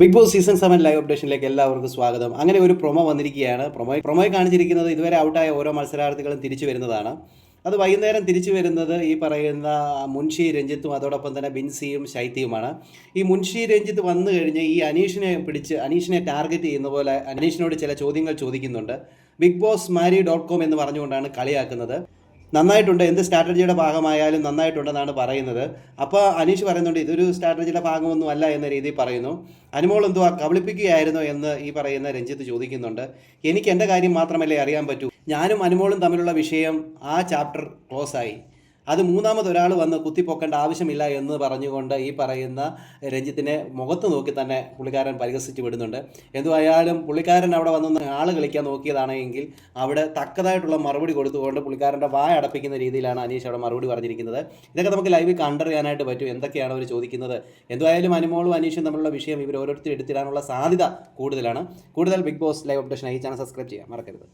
Bigg Boss season seven live അപ്ഡേഷനിലേക്ക് എല്ലാവർക്കും സ്വാഗതം. അങ്ങനെ ഒരു പ്രൊമോ വന്നിരിക്കുകയാണ്. പ്രൊമോ പ്രൊമോയിൽ കാണിച്ചിരിക്കുന്നത് ഇതുവരെ ഔട്ടായ ഓരോ മത്സരാർത്ഥികളും തിരിച്ചു വരുന്നതാണ്. അത് വൈകുന്നേരം തിരിച്ചു വരുന്നത് ഈ പറയുന്ന മുൻഷി രഞ്ജിത്തും അതോടൊപ്പം തന്നെ ബിൻസിയും ശൈത്യവുമാണ് ഈ മുൻഷി രഞ്ജിത്ത് വന്നു കഴിഞ്ഞ് ഈ അനീഷിനെ പിടിച്ച് അനീഷിനെ ടാർഗറ്റ് ചെയ്യുന്ന പോലെ അനീഷിനോട് ചില ചോദ്യങ്ങൾ ചോദിക്കുന്നുണ്ട്. ബിഗ് ബോസ് മാരി ഡോട്ട് കോം എന്ന് പറഞ്ഞുകൊണ്ടാണ് കളിയാക്കുന്നത്. നന്നായിട്ടുണ്ട്. എന്ത് സ്ട്രാറ്റജിയുടെ ഭാഗമായാലും നന്നായിട്ടുണ്ടെന്നാണ് പറയുന്നത്. അപ്പോൾ അനീഷ് പറയുന്നുണ്ട് ഇതൊരു സ്ട്രാറ്റജിയുടെ ഭാഗമൊന്നും അല്ല എന്ന രീതിയിൽ പറയുന്നു. അനുമോൾ എന്തുവാ കബളിപ്പിക്കുകയായിരുന്നോ എന്ന് ഈ പറയുന്ന രഞ്ജിത്ത് ചോദിക്കുന്നുണ്ട്. എനിക്ക് എന്റെ കാര്യം മാത്രമല്ലേ അറിയാൻ പറ്റൂ. ഞാനും അനുമോളും തമ്മിലുള്ള വിഷയം ആ ചാപ്റ്റർ ക്ലോസ് ആയി. അത് മൂന്നാമത് ഒരാൾ വന്ന് കുത്തിപ്പൊക്കേണ്ട ആവശ്യമില്ല എന്ന് പറഞ്ഞുകൊണ്ട് ഈ പറയുന്ന രഞ്ജിത്തിനെ മുഖത്ത് നോക്കി തന്നെ പുള്ളിക്കാരൻ പരിഹസിച്ച് വിടുന്നുണ്ട്. എന്തുവായാലും പുള്ളിക്കാരൻ അവിടെ വന്നൊന്ന് ആൾ കളിക്കാൻ നോക്കിയതാണെങ്കിൽ അവിടെ തക്കതായിട്ടുള്ള മറുപടി കൊടുത്തുകൊണ്ട് പുള്ളിക്കാരന്റെ വായ അടപ്പിക്കുന്ന രീതിയിലാണ് അനീഷ് അവിടെ മറുപടി പറഞ്ഞിരിക്കുന്നത്. ഇതൊക്കെ നമുക്ക് ലൈവിൽ കണ്ടറിയാനായിട്ട് പറ്റും. എന്തൊക്കെയാണ് അവർ ചോദിക്കുന്നത്? എന്തുവായാലും അനുമോളും അനീഷും തമ്മിലുള്ള വിഷയം ഇവർ ഓരോരുത്തർ എടുത്തിടാനുള്ള സാധ്യത കൂടുതലാണ്. കൂടുതൽ ബിഗ് ബോസ് ലൈവ് അപ്ഡേഷൻ ഈ ചാനൽ സബ്സ്ക്രൈബ് ചെയ്യാം മറക്കരുത്.